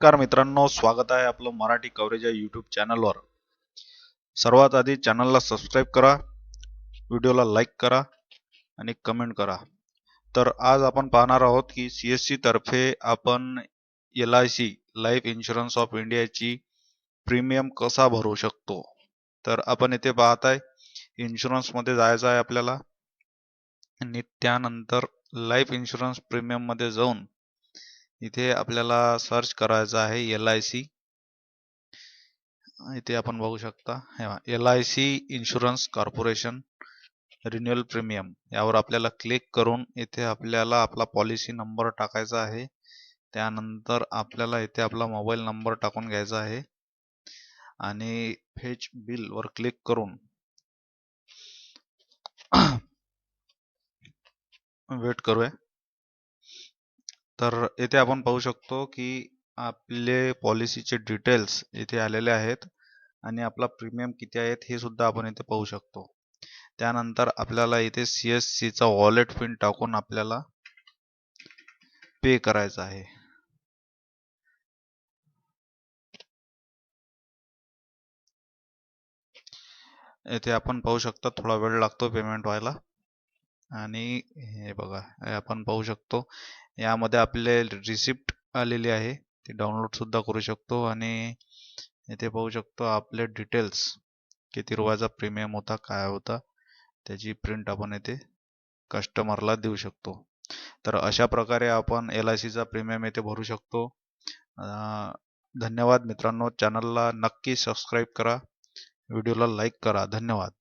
नमस्कार मित्रांनो स्वागत आहे आपलं मराठी कव्हरेज या यूट्यूब चॅनलवर सर्वात आधी चॅनलला सबस्क्राईब करा व्हिडिओला लाईक करा आणि कमेंट करा. तर आज आपण पाहणार आहोत की सी एस सी तर्फे आपण L I C life insurance of इंडियाची प्रीमियम कसा भरू शकतो? तर आपण इथे पाहत आहे इन्शुरन्समध्ये जायचं आहे आपल्याला आणि त्यानंतर लाईफ इन्शुरन्स प्रीमियममध्ये जाऊन इथे आपल्याला सर्च करायचं आहे एल आय सी इथे आपण बघू शकता. L I C insurance corporation renewal premium यावर आपल्याला क्लिक करून इथे आपल्याला आपला पॉलिसी नंबर टाकायचा आहे. त्यानंतर आपल्याला इथे आपला मोबाईल नंबर टाकून घ्यायचा आहे. आणि फेच बिल वर क्लिक करून वेट करूया. तर येथे आपण पाहू शकतो की आपले पॉलिसीचे डिटेल्स येथे आलेले आहेत आणि आपला प्रीमियम किती आहेत हे सुद्धा आपण इथे पाहू शकतो. त्यानंतर आपल्याला इथे सी एस सीचा वॉलेट पिन टाकून आपल्याला पे करायचा आहे. येथे आपण पाहू शकता थोडा वेळ लागतो पेमेंट व्हायला. आणि हे बघा आपण पाहू शकतो. यामध्ये आपले रिसिप्ट आलेली आहे. ती डाउनलोड सुद्धा करू शकतो आणि इथे पाहू शकतो आपले डिटेल्स किती रुपयाचा प्रीमियम होता काय होता त्याची प्रिंट आपण येथे कस्टमरला देऊ शकतो. तर अशा प्रकारे आपण एल आय सीचा प्रीमियम येथे भरू शकतो. धन्यवाद मित्रांनो. चॅनलला नक्की सबस्क्राईब करा. व्हिडिओला लाईक करा. धन्यवाद.